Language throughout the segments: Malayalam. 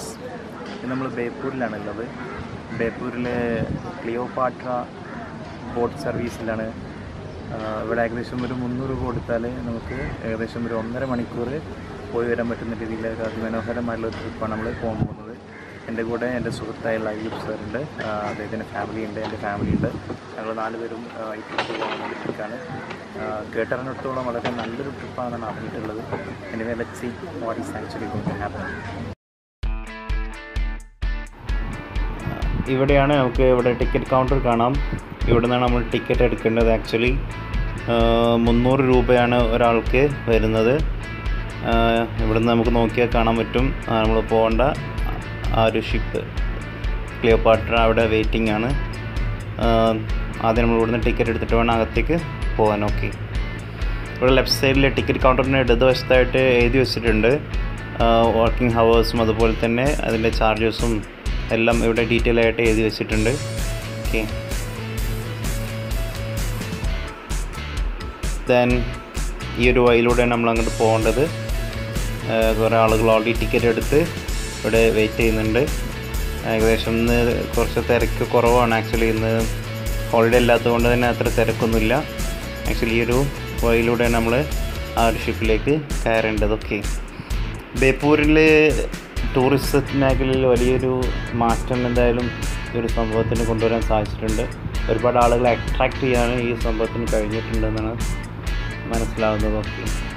ഫ്രണ്ട്സ് നമ്മൾ ബേപ്പൂരിലാണ് ഉള്ളത് ബേപ്പൂരിലെ ക്ലിയോപാട്ര ബോട്ട് സർവീസിലാണ്. ഇവിടെ ഏകദേശം ഒരു മുന്നൂറ് രൂപ കൊടുത്താൽ നമുക്ക് ഏകദേശം ഒരു ഒന്നര മണിക്കൂർ പോയി വരാൻ പറ്റുന്ന രീതിയിൽ ഒരു ഒരു ട്രിപ്പാണ് നമ്മൾ പോകാൻ പോകുന്നത്. എന്റെ കൂടെ എന്റെ സുഹൃത്തായ ലൈവ് സാറുണ്ട്. അദ്ദേഹത്തിന്റെ ഫാമിലി ഉണ്ട് എന്റെ ഫാമിലി ഉണ്ട്. ഞങ്ങൾ നാലുപേരും പേരും ഈ ട്രിപ്പ് പോകാൻ വേണ്ടിയിട്ടാണ് കേട്ടറിഞ്ഞിടത്തോളം വളരെ നല്ലൊരു ട്രിപ്പാണെന്നാണ് അറിഞ്ഞിട്ടുള്ളത്. എന്റെ let see what is actually happen ഇവിടെയാണ് നമുക്ക് ഇവിടെ ടിക്കറ്റ് കൗണ്ടർ കാണാം. ഇവിടെ നിന്നാണ് നമ്മൾ ടിക്കറ്റ് എടുക്കേണ്ടത് ആക്ച്വലി മുന്നൂറ് രൂപയാണ് ഒരാൾക്ക് വരുന്നത്. ഇവിടുന്ന് നമുക്ക് നോക്കിയാൽ കാണാൻ പറ്റും. നമ്മൾ പോകേണ്ട. ആ ഒരു ഷിപ്പ് ക്ലിയോപാട്ര അവിടെ വെയിറ്റിംഗ് ആണ്. ആദ്യം നമ്മൾ ഇവിടുന്ന് ടിക്കറ്റ് എടുത്തിട്ട് വേണം അകത്തേക്ക് പോകാൻ. ഓക്കെ ഇവിടെ ലെഫ്റ്റ് സൈഡിൽ ടിക്കറ്റ് കൗണ്ടറിന് ഇടതുവശത്തായിട്ട് എഴുതി വെച്ചിട്ടുണ്ട്. വർക്കിംഗ് ഹവേഴ്സും അതുപോലെ തന്നെ അതിന്റെ ചാർജസും എല്ലാം ഇവിടെ ഡീറ്റെയിൽ ആയിട്ട് എഴുതി വെച്ചിട്ടുണ്ട്. ഓക്കെ ദെൻ ഈ ഒരു വഴിയിലൂടെ നമ്മൾ അങ്ങോട്ട് പോകേണ്ടത് കുറേ ആളുകൾ ഓൾറെഡി ടിക്കറ്റ് എടുത്ത് ഇവിടെ വെയിറ്റ് ചെയ്യുന്നുണ്ട്. ഏകദേശം ഇന്ന് കുറച്ച് തിരക്ക് കുറവാണ് ആക്ച്വലി ഇന്ന് ഹോളിഡേ അല്ലാത്തതുകൊണ്ട് തന്നെ അത്ര തിരക്കൊന്നുമില്ല. ആക്ച്വലി ഈ ഒരു വഴിയിലൂടെ നമ്മൾ ആ ഒരു ഷിപ്പിലേക്ക് കയറേണ്ടത്. ഓക്കെ ബേപ്പൂരിൽ ടൂറിസ്റ്റ് മേഖലയിൽ വലിയൊരു മാറ്റം എന്തായാലും ഈ ഒരു സംഭവത്തിന് കൊണ്ടുവരാൻ സാധിച്ചിട്ടുണ്ട്. ഒരുപാട് ആളുകളെ അട്രാക്റ്റ് ചെയ്യാനും ഈ സംഭവത്തിന് കഴിഞ്ഞിട്ടുണ്ടെന്നാണ് മനസ്സിലാവുന്നത്. ഓക്കെ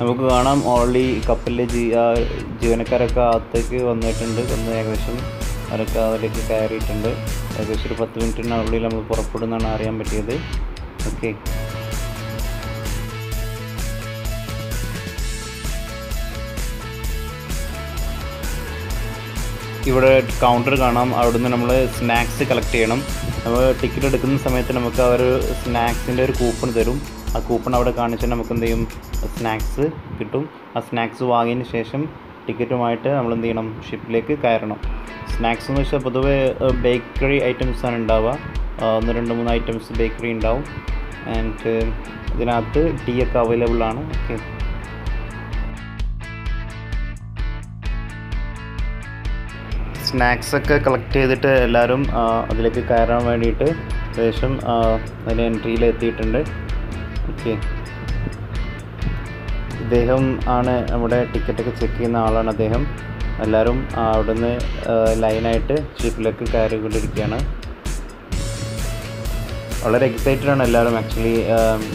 നമുക്ക് കാണാം. ഓൾറെഡി കപ്പലിലെ ജീ ജീവനക്കാരൊക്കെ അകത്തേക്ക് വന്നിട്ടുണ്ട്. വന്ന് ഏകദേശം അവരൊക്കെ അതിലേക്ക് കയറിയിട്ടുണ്ട്. ഏകദേശം ഒരു പത്ത് മിനിറ്റിനുള്ളിൽ നമ്മൾ പുറപ്പെടുന്നതാണ് അറിയാൻ പറ്റിയത്. ഓക്കെ ഇവിടെ കൗണ്ടർ കാണാം. അവിടുന്ന് നമ്മൾ സ്നാക്സ് കളക്ട് ചെയ്യണം. നമ്മൾ ടിക്കറ്റ് എടുക്കുന്ന സമയത്ത് നമുക്ക് അവർ സ്നാക്സിന്റെ ഒരു കൂപ്പൺ തരും. ആ കൂപ്പൺ അവിടെ കാണിച്ചാൽ നമുക്ക് എന്ത് ചെയ്യും? സ്നാക്സ് കിട്ടും. ആ സ്നാക്സ് വാങ്ങിയതിന് ശേഷം ടിക്കറ്റുമായിട്ട് നമ്മൾ എന്ത് ചെയ്യണം? ഷിപ്പിലേക്ക് കയറണം. സ്നാക്സ് എന്ന് വെച്ചാൽ പൊതുവേ ബേക്കറി ഐറ്റംസാണ് ഉണ്ടാവുക. ഒന്ന് രണ്ട് മൂന്ന് ഐറ്റംസ് ബേക്കറി ഉണ്ടാവും. ആൻഡ് ഇതിനകത്ത് ടീ ഒക്കെ അവൈലബിൾ ആണ്. ഓക്കെ സ്നാക്സ് ഒക്കെ കളക്ട് ചെയ്തിട്ട് എല്ലാവരും അതിലേക്ക് കയറാൻ വേണ്ടിയിട്ട് ഏകദേശം അതിന് എൻട്രിയിൽ എത്തിയിട്ടുണ്ട് ഓക്കെ ഇദ്ദേഹം ആണ് നമ്മുടെ ടിക്കറ്റൊക്കെ ചെക്ക് ചെയ്യുന്ന ആളാണ് അദ്ദേഹം. എല്ലാവരും അവിടെ ആ, ലൈനായിട്ട് ഷിപ്പിലേക്ക് കയറിക്കൊണ്ടിരിക്കുകയാണ്. വളരെ എക്സൈറ്റഡ് ആണ് എല്ലാവരും ആക്ച്വലി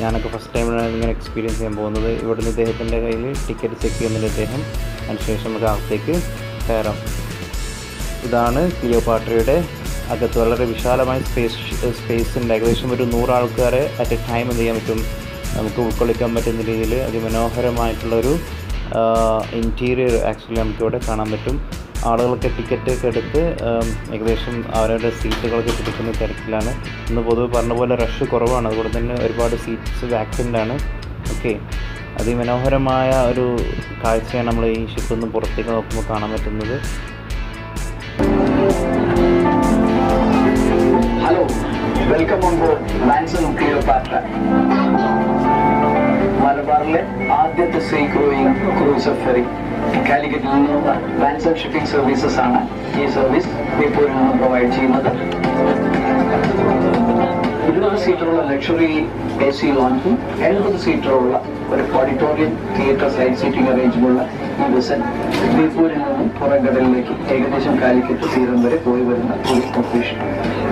ഞാനൊക്കെ ഫസ്റ്റ് ടൈമാണ് ഇങ്ങനെ എക്സ്പീരിയൻസ് ചെയ്യാൻ പോകുന്നത്. ഇവിടുന്ന് ഇദ്ദേഹത്തിന്റെ കയ്യിൽ ടിക്കറ്റ് ചെക്ക് ചെയ്യുന്നുണ്ട് ഇദ്ദേഹം അതിനുശേഷം നമുക്ക് അകത്തേക്ക് കയറാം. ഇതാണ് ക്ലിയോപാട്രയുടെ അകത്ത്. വളരെ വിശാലമായ സ്പേസ് സ്പേസ് ഏകദേശം ഒരു നൂറ് ആൾക്കാരെ അറ്റ് എ ടൈം എന്ത് ചെയ്യാൻ പറ്റും? നമുക്ക് ഉൾക്കൊള്ളിക്കാൻ പറ്റുന്ന രീതിയിൽ അതിമനോഹരമായിട്ടുള്ളൊരു ഇന്റീരിയർ ആക്ച്വലി നമുക്കിവിടെ കാണാൻ പറ്റും. ആളുകളൊക്കെ ടിക്കറ്റ് ഒക്കെ എടുത്ത് ഏകദേശം അവരവരുടെ സീറ്റുകളൊക്കെ പിടിക്കുന്ന തിരക്കിലാണ്. ഇന്ന് പൊതുവെ പറഞ്ഞ പോലെ റഷ് കുറവാണ്. അതുകൊണ്ട് തന്നെ ഒരുപാട് സീറ്റ്സ് വാക്കന്റ് ആണ്. ഓക്കെ അതിമനോഹരമായ ഒരു കാഴ്ചയാണ് നമ്മൾ ഈ ഷിപ്പ് നിന്ന് പുറത്തേക്ക് നോക്കുമ്പോൾ കാണാൻ പറ്റുന്നത്. Hello welcome on board Manson Cleopatra ആദ്യത്തെ സീ ക്രൂയിങ് ക്രൂസർ ഫെറി കാലിക്കറ്റിൽ നിന്നുള്ള ലാൻസൺ ഷിപ്പിംഗ് സർവീസസ് ആണ് ഈ സർവീസ് ബേപ്പൂരിൽ നിന്ന് പ്രൊവൈഡ് ചെയ്യുന്നത്. ഇരുപത് സീറ്ററുള്ള ലക്ഷറി എ സി ലോഞ്ചും എഴുപത് സീറ്ററുള്ള ഒരു ഓഡിറ്റോറിയം തിയേറ്റർ സൈഡ് സീറ്റിംഗ് അറേഞ്ചുമുള്ള ബസ് ബേപ്പൂരിൽ നിന്നും പുറംകടലിലേക്ക് ഏകദേശം കാലിക്കറ്റ് തീരം വരെ പോയി വരുന്ന ഒരു ഓപ്പറേഷൻ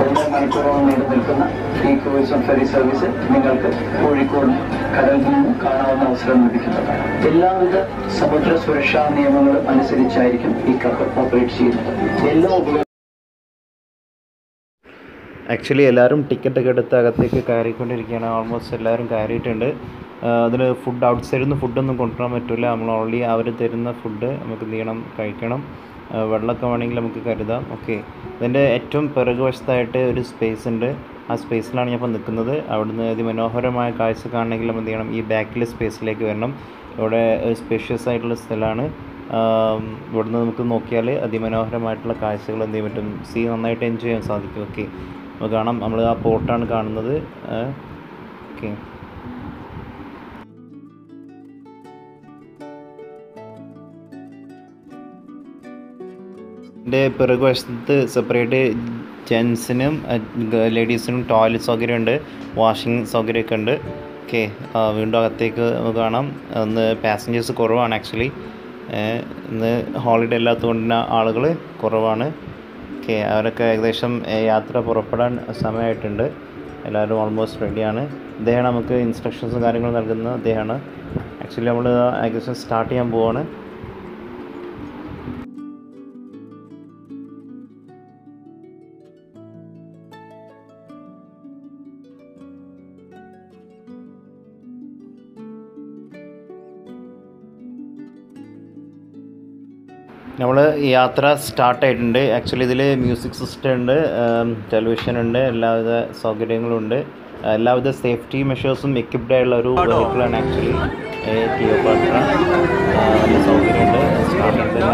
എല്ലാ മണിക്കൂറോളം നീണ്ടു നിൽക്കുന്ന ഈ ക്രൂയിസ് ഫെറി സർവീസ് നിങ്ങൾക്ക് കോഴിക്കോട് കടലിൽ നിന്നും കാണാവുന്ന അവസരം ലഭിക്കുന്നതാണ്. എല്ലാവിധ സമുദ്ര സുരക്ഷാ നിയമങ്ങളും അനുസരിച്ചായിരിക്കും ഈ കപ്പൽ ഓപ്പറേറ്റ് ചെയ്യുന്നത്. എല്ലാ ഉപകരണ ആക്ച്വലി എല്ലാവരും ടിക്കറ്റൊക്കെ എടുത്ത് അകത്തേക്ക് കയറിക്കൊണ്ടിരിക്കുകയാണ്. ഓൾമോസ്റ്റ് എല്ലാവരും കയറിയിട്ടുണ്ട്. അതിൽ ഫുഡ് ഔട്ട് സൈഡിൽ നിന്ന് ഫുഡൊന്നും കൊണ്ടുവരാൻ പറ്റില്ല നമ്മൾ ഓൾറെഡി അവർ തരുന്ന ഫുഡ് നമുക്ക് എന്ത് ചെയ്യണം? കഴിക്കണം. വെള്ളമൊക്കെ വേണമെങ്കിൽ നമുക്ക് കരുതാം. ഓക്കെ ഇതിന്റെ ഏറ്റവും പിറകുവശത്തായിട്ട് ഒരു സ്പേസ് ഉണ്ട്. ആ സ്പേസിലാണ് ഞാൻ ഇപ്പോൾ നിൽക്കുന്നത്. അവിടുന്ന് അതിമനോഹരമായ കാഴ്ച കാണണമെങ്കിൽ നമ്മൾ എന്ത് ചെയ്യണം? ഈ ബാക്കിലെ സ്പേസിലേക്ക് വരണം. ഇവിടെ സ്പേഷ്യസ് ആയിട്ടുള്ള സ്ഥലമാണ്. ഇവിടുന്ന് നമുക്ക് നോക്കിയാൽ അതിമനോഹരമായിട്ടുള്ള കാഴ്ചകൾ എന്ത് ചെയ്യാൻ പറ്റും? സീ നന്നായിട്ട് എൻജോയ് ചെയ്യാൻ സാധിക്കും. ഓക്കെ നമുക്ക് കാണാം. നമ്മൾ ആ പോർട്ടാണ് കാണുന്നത്. ഓക്കെ ഇതിന്റെ പിറകുവശത്ത് സെപ്പറേറ്റ് ജെൻസിനും ലേഡീസിനും ടോയ്ലറ്റ് സൗകര്യമുണ്ട് വാഷിംഗ് സൗകര്യമൊക്കെ ഉണ്ട് ഓക്കെ വീണ്ടും അകത്തേക്ക് കാണാം. ഇന്ന് പാസഞ്ചേഴ്സ് കുറവാണ് ആക്ച്വലി ഇന്ന് ഹോളിഡേ അല്ലാത്തതുകൊണ്ട് ആളുകൾ കുറവാണ്. ഓക്കെ അവരൊക്കെ ഏകദേശം യാത്ര പുറപ്പെടാൻ സമയമായിട്ടുണ്ട്. എല്ലാവരും ഓൾമോസ്റ്റ് റെഡിയാണ് ഇദ്ദേഹമാണ് നമുക്ക് ഇൻസ്ട്രക്ഷൻസും കാര്യങ്ങളും നൽകുന്നത്. അദ്ദേഹമാണ് ആക്ച്വലി നമ്മൾ ഏകദേശം സ്റ്റാർട്ട് ചെയ്യാൻ പോവാണ്. നമ്മൾ യാത്ര സ്റ്റാർട്ട് ആയിട്ടുണ്ട്. ആക്ച്വലി ഇതിൽ മ്യൂസിക് സിസ്റ്റം ഉണ്ട് ടെലിവിഷൻ ഉണ്ട് എല്ലാവിധ സൗകര്യങ്ങളും ഉണ്ട് എല്ലാവിധ സേഫ്റ്റി മെഷേഴ്സും എക്യുപ്ഡ് ആയുള്ള ഒരു വെഹിക്കിളാണ് ആക്ച്വലി ടിയോ പാട്ര നല്ല സൗകര്യമുണ്ട് സ്റ്റാർട്ടിൽ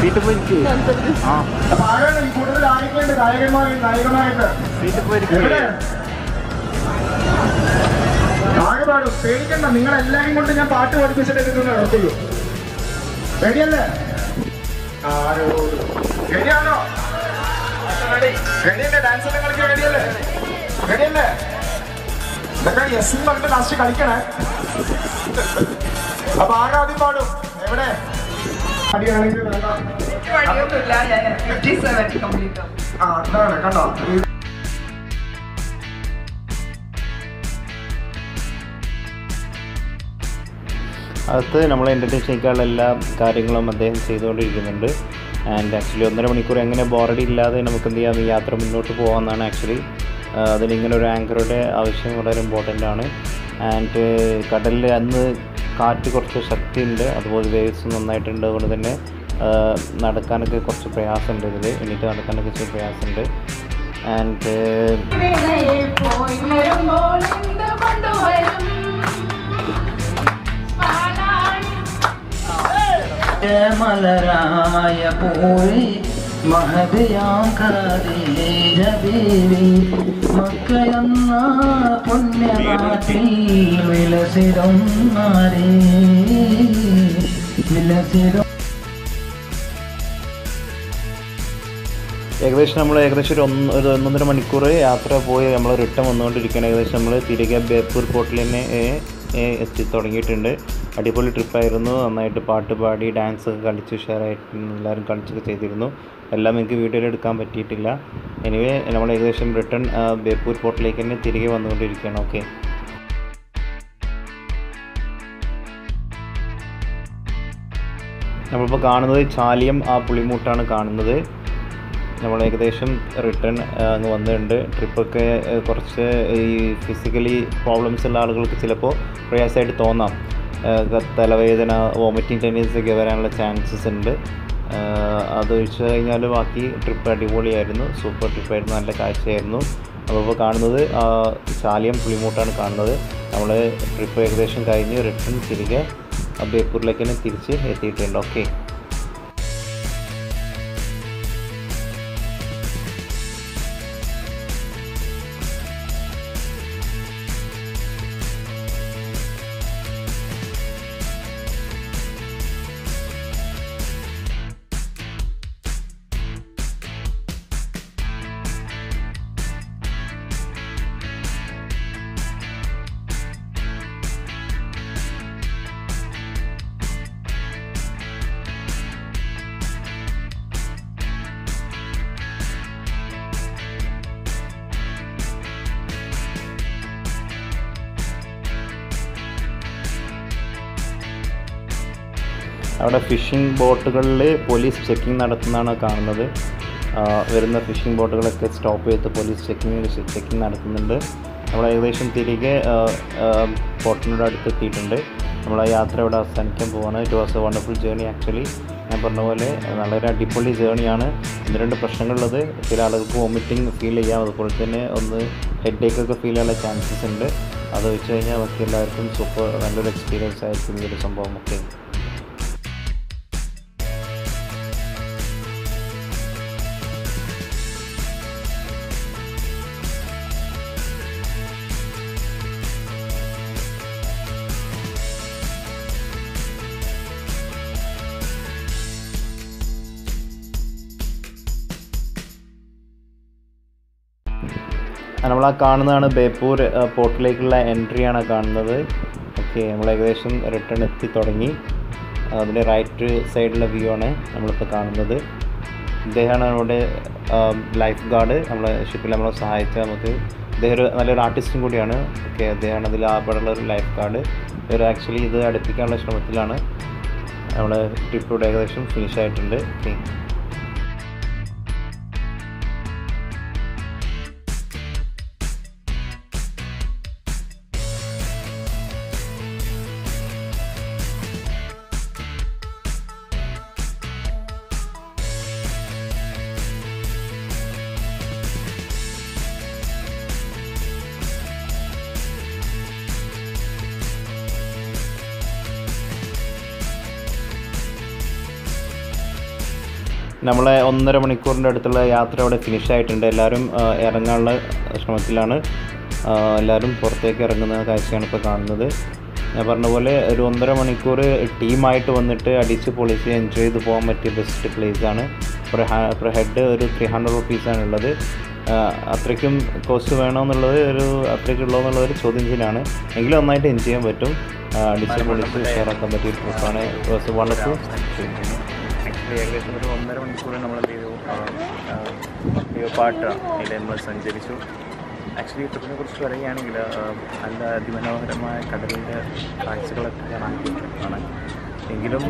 സീറ്റ് പോയിരിക്കും സീറ്റ് പോയിരിക്കും ആകെ പാടും പേടിക്കണ്ട നിങ്ങൾ എല്ലാരും കൊണ്ട് ഞാൻ പാട്ട് പഠിപ്പിച്ചിട്ട് എടുക്കുന്ന നടത്തുള്ളൂ റെഡിയല്ലേ റെഡിയാണോ റെഡിയല്ലേ ഡാൻസ് കളിക്കാൻ റെഡിയല്ലേ റെഡിയല്ലേ ഇതൊക്കെ എസ് പറഞ്ഞിട്ട് ലാസ്റ്റ് കളിക്കണേ. അപ്പൊ ആരാദ്യം പാടും? എവിടെ? ആ അതാണ് കണ്ടോ? ഈ അകത്ത് നമ്മൾ എന്റർടൈൻ ചെയ്യിക്കാനുള്ള എല്ലാ കാര്യങ്ങളും അദ്ദേഹം ചെയ്തുകൊണ്ടിരിക്കുന്നുണ്ട്. ആൻഡ് ആക്ച്വലി ഒന്നര മണിക്കൂർ എങ്ങനെ ബോറടി ഇല്ലാതെ നമുക്ക് എന്ത് ചെയ്യാം? ഈ യാത്ര മുന്നോട്ട് പോകാമെന്നാണ് ആക്ച്വലി അതിന് ഇങ്ങനെ ഒരു ആങ്കറുടെ ആവശ്യം വളരെ ഇമ്പോർട്ടന്റ് ആണ്. ആൻഡ് കടലിൽ അന്ന് കാറ്റ് കുറച്ച് ശക്തിയുണ്ട്. അതുപോലെ വേവ്സ് നന്നായിട്ടുണ്ട്. അതുകൊണ്ട് തന്നെ ആ, നടക്കാനൊക്കെ കുറച്ച് പ്രയാസമുണ്ട് ഇതിൽ എണീറ്റ് നടക്കാനൊക്കെ ഇച്ചിരി പ്രയാസമുണ്ട്. ആൻഡ് മലരായ പോയി ഏകദേശം നമ്മൾ ഏകദേശം ഒരു ഒന്ന് ഒരു ഒന്നൊന്നര മണിക്കൂർ യാത്ര പോയി നമ്മൾ റിട്ടേൺ വന്നുകൊണ്ടിരിക്കുകയാണ്. ഏകദേശം നമ്മൾ തിരികെ ബേപ്പൂർ പോർട്ടിൽ തന്നെ എത്തി തുടങ്ങിയിട്ടുണ്ട്. അടിപൊളി ട്രിപ്പായിരുന്നു. നന്നായിട്ട് പാട്ട് പാടി ഡാൻസ് ഒക്കെ കളിച്ച് ഉഷാറായിട്ട് എല്ലാവരും കളിച്ചൊക്കെ ചെയ്തിരുന്നു. എല്ലാം എനിക്ക് വീഡിയോയിൽ എടുക്കാൻ പറ്റിയിട്ടില്ല. എനിവേ നമ്മൾ ഏകദേശം റിട്ടേൺ ബേപ്പൂർ പോർട്ടിലേക്ക് തന്നെ തിരികെ വന്നുകൊണ്ടിരിക്കുകയാണ്. ഓക്കെ നമ്മളിപ്പോൾ കാണുന്നത് ചാലിയം ആ പുളിമൂട്ടാണ് കാണുന്നത്. നമ്മൾ ഏകദേശം റിട്ടേൺ അങ്ങ് വന്നിട്ടുണ്ട്. ട്രിപ്പൊക്കെ കുറച്ച് ഈ ഫിസിക്കലി പ്രോബ്ലംസ് ഉള്ള ആളുകൾക്ക് ചിലപ്പോൾ പ്രയാസമായിട്ട് തോന്നാം. തലവേദന വോമിറ്റിംഗ് ടെൻഡൻസി ഒക്കെ വരാനുള്ള ചാൻസസ് ഉണ്ട്. ഏഹ്, അത് ഒഴിച്ച് കഴിഞ്ഞാൽ ബാക്കി ട്രിപ്പ് അടിപൊളിയായിരുന്നു. സൂപ്പർ ട്രിപ്പായിരുന്നു നല്ല കാഴ്ചയായിരുന്നു. അപ്പോൾ ഇപ്പോൾ കാണുന്നത് ചാലിയം പുളിമൂട്ടാണ് കാണുന്നത്. നമ്മൾ ട്രിപ്പ് ഏകദേശം കഴിഞ്ഞ് റിട്ടേൺ തിരികെ ബേപ്പൂരിലേക്ക് തന്നെ തിരിച്ച് എത്തിയിട്ടുണ്ട്. ഓക്കെ അവിടെ ഫിഷിംഗ് ബോട്ടുകളിൽ പോലീസ് ചെക്കിംഗ് നടത്തുന്നതാണ് കാണുന്നത്. വരുന്ന ഫിഷിംഗ് ബോട്ടുകളൊക്കെ സ്റ്റോപ്പ് ചെയ്ത് പോലീസ് ചെക്കിംഗ് ചെക്കിംഗ് നടത്തുന്നുണ്ട്. നമ്മൾ ഏകദേശം തിരികെ എത്തിയിട്ടുണ്ട് നമ്മൾ ആ യാത്ര ഇവിടെ അവസാനിക്കാൻ പോവാണ്. It was a wonderful journey actually ഞാൻ പറഞ്ഞ പോലെ വളരെ അടിപൊളി ജേണിയാണ് ഒന്ന് രണ്ട് പ്രശ്നങ്ങളുള്ളത്. ചില ആളുകൾക്ക് വോമിറ്റിംഗ് ഫീൽ ചെയ്യാം. അതുപോലെ തന്നെ ഒന്ന് ഹെഡ് ഒക്കെ ഫീൽ ചെയ്യാനുള്ള ചാൻസസ് ഉണ്ട്. അത് വെച്ച് കഴിഞ്ഞാൽ നമുക്ക് എല്ലാവർക്കും സൂപ്പർ നല്ലൊരു എക്സ്പീരിയൻസ് ആയിരിക്കും ഈ ഒരു സംഭവം നമ്മൾ ആ കാണുന്നതാണ് ബേപ്പൂർ പോർട്ടിലേക്കുള്ള എൻട്രിയാണ് കാണുന്നത്. ഓക്കെ നമ്മൾ ഏകദേശം റിട്ടേൺ എത്തി തുടങ്ങി. അതിന്റെ റൈറ്റ് സൈഡിലെ വ്യൂ ആണ് നമ്മളിപ്പോൾ കാണുന്നത്. ഇദ്ദേഹമാണ് നമ്മുടെ ലൈഫ് ഗാർഡ് നമ്മളെ ഷിപ്പിൽ നമ്മളെ സഹായിച്ച നമുക്ക് ഇദ്ദേഹം ഒരു നല്ലൊരു ആർട്ടിസ്റ്റും കൂടിയാണ്. ഓക്കെ അദ്ദേഹമാണ് അതിൽ ആപടുള്ള ഒരു ലൈഫ് ഗാർഡ് ഒരു ആക്ച്വലി ഇത് അടുപ്പിക്കാനുള്ള ശ്രമത്തിലാണ്. നമ്മുടെ ട്രിപ്പ് ഇവിടെ ഏകദേശം ഫിനിഷ് ആയിട്ടുണ്ട്. ഓക്കെ നമ്മളെ ഒന്നര മണിക്കൂറിന്റെ അടുത്തുള്ള യാത്ര അവിടെ ഫിനിഷ് ആയിട്ടുണ്ട്. എല്ലാവരും ഇറങ്ങാനുള്ള ശ്രമത്തിലാണ്. എല്ലാവരും പുറത്തേക്ക് ഇറങ്ങുന്ന കാഴ്ചയാണ് ഇപ്പോൾ കാണുന്നത്. ഞാൻ പറഞ്ഞ പോലെ ഒരു ഒന്നര മണിക്കൂർ ടീമായിട്ട് വന്നിട്ട് അടിച്ച് പൊളിച്ച് എൻജോയ് ചെയ്ത് പോകാൻ പറ്റിയ ബെസ്റ്റ് പ്ലേസ് ആണ്. പെർ ഹെഡ് ഒരു ത്രീ ഹൺഡ്രഡ് റുപ്പീസാണ് ഉള്ളത്. അത്രയ്ക്കും കോസ്റ്റ് വേണമെന്നുള്ളത് ഒരു അത്രയ്ക്കുള്ളൂ എന്നുള്ള ഒരു ചോദ്യം ചെയ്യലാണ് എങ്കിലും നന്നായിട്ട് എൻജോയ് ചെയ്യാൻ പറ്റും. അടിച്ച് പൊളിച്ച് ഉഷാറാക്കാൻ പറ്റിയ ട്രിപ്പാണ് വണ്ടർഫുൾ ഏകദേശം ഒരു ഒന്നര മണിക്കൂർ നമ്മൾ എന്ത് ചെയ്തു? പാട്ട അതിൽ നമ്മൾ സഞ്ചരിച്ചു. ആക്ച്വലി ട്രിപ്പിനെ കുറിച്ച് പറയുകയാണെങ്കിൽ നല്ല അതിമനോഹരമായ കടലിന്റെ കാഴ്ചകളൊക്കെ കാണാൻ കാണാൻ എങ്കിലും